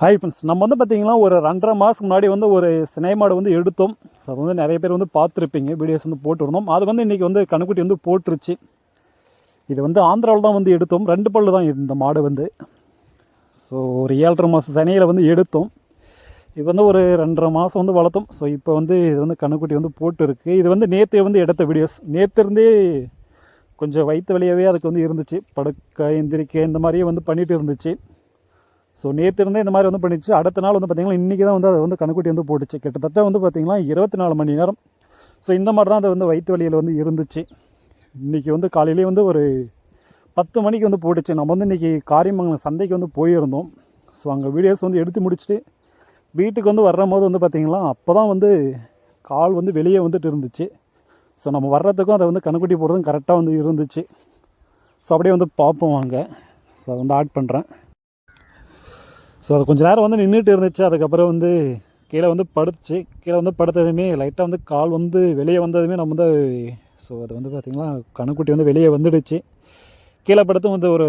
Hi friends நம்ம வந்து பார்த்தீங்கன்னா ஒரு ரெண்டரை மாதத்துக்கு முன்னாடி வந்து ஒரு சினை மாடு வந்து எடுத்தோம். அது வந்து நிறைய பேர் வந்து பார்த்துருப்பீங்க வீடியோஸ் வந்து போட்டுருந்தோம். அது வந்து இன்றைக்கி வந்து கணுக்குட்டி வந்து போட்டுருச்சு. இது வந்து ஆந்திராவில் தான் வந்து எடுத்தோம். ரெண்டு பல்லு தான் இந்த மாடு வந்து. ஸோ ஒரு ஏழரை மாதம் சனியில் வந்து எடுத்தோம். இது வந்து ஒரு ரெண்டரை மாதம் வந்து வளர்த்தோம். ஸோ இப்போ வந்து இது வந்து கணுக்குட்டி வந்து போட்டுருக்கு. இது வந்து நேற்று வந்து எடுத்த வீடியோஸ் நேற்று இருந்தே கொஞ்சம் வயிற்று வழியாகவே அதுக்கு வந்து இருந்துச்சு. படுக்க எந்திரிக்க இந்த மாதிரியே வந்து பண்ணிகிட்டு இருந்துச்சு. ஸோ நேற்று இருந்தே இந்த மாதிரி வந்து பண்ணிச்சு அடுத்த நாள் வந்து பார்த்திங்கன்னா இன்றைக்கி தான் வந்து அதை வந்து கணக்குட்டி வந்து போட்டுச்சு. கிட்டத்தட்ட வந்து பார்த்திங்கன்னா இருபத்தி நாலு மணி நேரம். ஸோ இந்த மாதிரி தான் அது வந்து வயிற்று வலியில் வந்து இருந்துச்சு. இன்றைக்கி வந்து காலையிலேயே வந்து ஒரு பத்து மணிக்கு வந்து போட்டுச்சு. நம்ம வந்து இன்றைக்கி காரியமங்கலம் சந்தைக்கு வந்து போயிருந்தோம். ஸோ அங்கே வீடியோஸ் வந்து எடுத்து முடிச்சுட்டு வீட்டுக்கு வந்து வர்ற போது வந்து பார்த்திங்கன்னா அப்போ தான் வந்து கால் வந்து வெளியே வந்துட்டு இருந்துச்சு. ஸோ நம்ம வர்றதுக்கும் அதை வந்து கணக்குட்டி போடுறதும் கரெக்டாக வந்து இருந்துச்சு. ஸோ அப்படியே வந்து பார்ப்போம் வாங்க. ஸோ அதை வந்து ஆட் பண்ணுறேன் ஸோ அது கொஞ்சம் நேரம் வந்து நின்றுட்டு இருந்துச்சு. அதுக்கப்புறம் வந்து கீழே வந்து படுத்துச்சு. கீழே வந்து படுத்ததுமே லைட்டாக வந்து கால் வந்து வெளியே வந்ததுமே நம்ம வந்து ஸோ அது வந்து பார்த்திங்கன்னா கணுக்குட்டி வந்து வெளியே வந்துடுச்சு. கீழே படுத்து வந்து ஒரு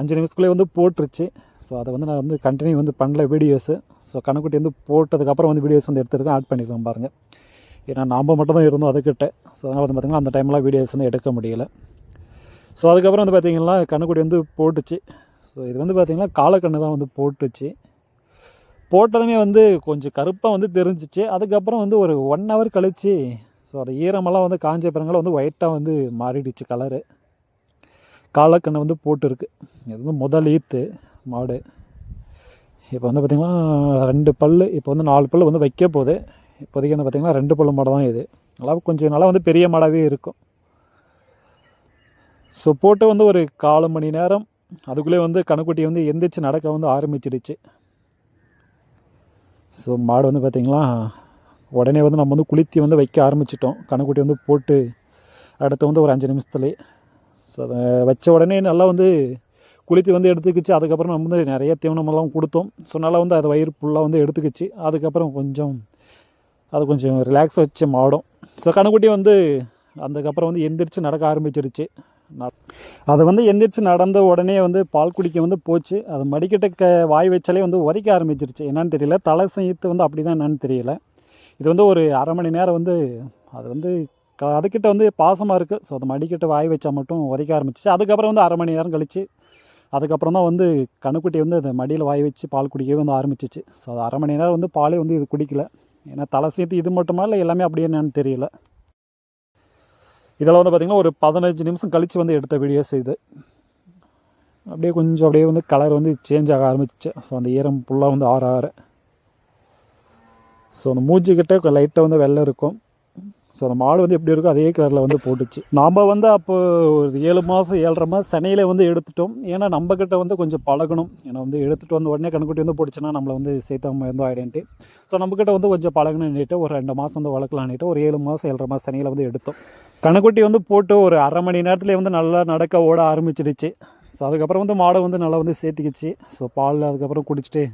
அஞ்சு நிமிஷத்துக்குள்ளே வந்து போட்டுருச்சு. ஸோ அதை வந்து நான் வந்து கண்டினியூ வந்து பண்ணல வீடியோஸு ஸோ கணக்குட்டி வந்து போட்டதுக்கப்புறம் வந்து வீடியோஸ் வந்து எடுத்துருக்கேன் ஆட் பண்ணிக்கலாம் பாருங்கள் ஏன்னா நாம் மட்டும் தான் இருந்தோம் அதுக்கிட்ட. ஸோ அதனால் வந்து பார்த்திங்கன்னா அந்த டைம்லாம் வீடியோஸ் வந்து எடுக்க முடியலை. ஸோ அதுக்கப்புறம் வந்து பார்த்திங்கன்னா கணக்குட்டி வந்து போட்டுச்சு. ஸோ இது வந்து பார்த்திங்கன்னா காலக்கண்ணு தான் வந்து போட்டுச்சு. போட்டதுமே வந்து கொஞ்சம் கருப்பாக வந்து தெரிஞ்சிச்சு. அதுக்கப்புறம் வந்து ஒரு ஒன் ஹவர் கழிச்சு ஸோ அது ஈரமெல்லாம் வந்து காஞ்ச பிறங்களை வந்து ஒயிட்டாக வந்து மாறிடுச்சு கலரு காலக்கண்ணு வந்து போட்டுருக்கு. இது வந்து முதல் ஈத்து மாடு. இப்போ வந்து பார்த்திங்கன்னா ரெண்டு பல் இப்போ வந்து நாலு பல் வந்து வைக்க போகுது. இப்போதைக்கு வந்து பார்த்திங்கன்னா ரெண்டு பல்லு மாடு தான் இது. நல்லா கொஞ்சம் நல்லா வந்து பெரிய மாடாகவே இருக்கும். ஸோ போட்டு வந்து ஒரு காலு மணி நேரம் அதுக்குள்ளே வந்து கணக்குட்டி வந்து எந்திரிச்சு நடக்க வந்து ஆரம்பிச்சிடுச்சு. ஸோ மாடு வந்து பார்த்திங்களா உடனே வந்து நம்ம வந்து குளித்தி வந்து வைக்க ஆரம்பிச்சிட்டோம். கணக்குட்டி வந்து போட்டு அடுத்து வந்து ஒரு அஞ்சு நிமிஷத்துலேயே. ஸோ அதை வச்ச உடனே நல்லா வந்து குளித்து வந்து எடுத்துக்கிச்சு. அதுக்கப்புறம் நம்ம வந்து நிறைய தீவனமெல்லாம் கொடுத்தோம். ஸோ நல்லா வந்து அது வயிறு ஃபுல்லாக வந்து எடுத்துக்கிச்சு. அதுக்கப்புறம் கொஞ்சம் அது கொஞ்சம் ரிலாக்ஸ் வச்சு மாடும். ஸோ கணக்குட்டி வந்து அதுக்கப்புறம் வந்து எந்திரிச்சு நடக்க ஆரம்பிச்சிருச்சு. அது வந்து எந்திரிச்சு நடந்த உடனே வந்து பால் குடிக்க வந்து போச்சு. அது மடிக்கிட்ட க வாய் வச்சாலே வந்து உதைக்க ஆரம்பிச்சிருச்சு. என்னன்னு தெரியல. தலை சீத்து வந்து அப்படி தான் என்னன்னு தெரியல. இது வந்து ஒரு அரை மணி நேரம் வந்து அது வந்து க அதுக்கிட்ட வந்து பாசமாக இருக்குது ஸோ அது மடிக்கிட்ட வாய் வச்சா மட்டும் உதைக்க ஆரம்பிச்சிச்சு. அதுக்கப்புறம் வந்து அரை மணி நேரம் கழிச்சு அதுக்கப்புறம் தான் வந்து கணுக்குட்டி வந்து அதை மடியில் வாய் வச்சு பால் குடிக்கவே வந்து ஆரம்பிச்சிச்சு. ஸோ அது அரை மணி நேரம் வந்து பாலே வந்து இது குடிக்கல. ஏன்னா தலை சேர்த்து இது மட்டுமா இல்லை எல்லாமே அப்படியே என்னன்னு தெரியல. இதெல்லாம் வந்து பார்த்திங்கன்னா ஒரு பதினஞ்சு நிமிஷம் கழித்து வந்து எடுத்த வீடியோஸ் இது. அப்படியே கொஞ்சம் அப்படியே வந்து கலர் வந்து சேஞ்ச் ஆக ஆரம்பிச்சு. ஸோ அந்த ஈரம் ஃபுல்லாக வந்து ஆற ஆற. ஸோ அந்த மூஞ்சிக்கிட்டே லைட்டாக வந்து வெள்ளை இருக்கும். ஸோ அந்த மாடு வந்து எப்படி இருக்கோ அதே கலரில் வந்து போட்டுச்சு. நாம் வந்து அப்போ ஒரு ஏழு மாதம் ஏழரை மாதம் சென்னையில் வந்து எடுத்துட்டோம். ஏன்னா நம்மக்கிட்ட வந்து கொஞ்சம் பழகணும். ஏன்னா வந்து எடுத்துகிட்டு வந்து உடனே கண்ணுக்குட்டி வந்து போட்டுச்சுன்னா நம்மளை வந்து சேர்த்தாம இருந்தோம் ஆயிடன்ட்டு ஸோ நம்மக்கிட்ட வந்து கொஞ்சம் பழகணுன்னுட்டு ஒரு ரெண்டு மாதம் வந்து வளர்க்கலான்ட்டு ஒரு ஏழு மாதம் ஏழரை மாதம் சென்னையில் வந்து எடுத்தோம். கண்ணுக்குட்டி வந்து போட்டு ஒரு அரை மணி நேரத்துலேயே வந்து நல்லா நடக்க ஓட ஆரம்பிச்சிடுச்சு. ஸோ அதுக்கப்புறம் வந்து மாடை வந்து நல்லா வந்து சேர்த்திக்கிச்சு. ஸோ பால் அதுக்கப்புறம் குடிச்சிட்டு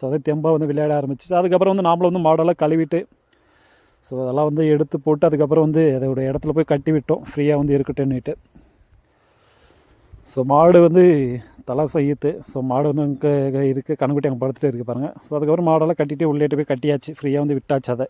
ஸோ அதை தெம்பாக வந்து விளையாட ஆரம்பிச்சிச்சு அதுக்கப்புறம் வந்து நாமளும் வந்து மாடெல்லாம் கழுவிட்டு ஸோ அதெல்லாம் வந்து எடுத்து போட்டு அதுக்கப்புறம் வந்து அதோட இடத்துல போய் கட்டி விட்டோம். ஃப்ரீயாக வந்து இருக்கட்டும்னுட்டு ஸோ மாடு வந்து தலை செய்யுத்து ஸோ மாடு வந்து அங்கே இருக்குது கண்ணுக்குட்டி அங்கே படுத்துகிட்டே இருக்கு பாருங்கள் ஸோ அதுக்கப்புறம் மாடெல்லாம் கட்டிட்டு உள்ளேட்டு போய் கட்டியாச்சு. ஃப்ரீயாக வந்து விட்டாச்சு அதை.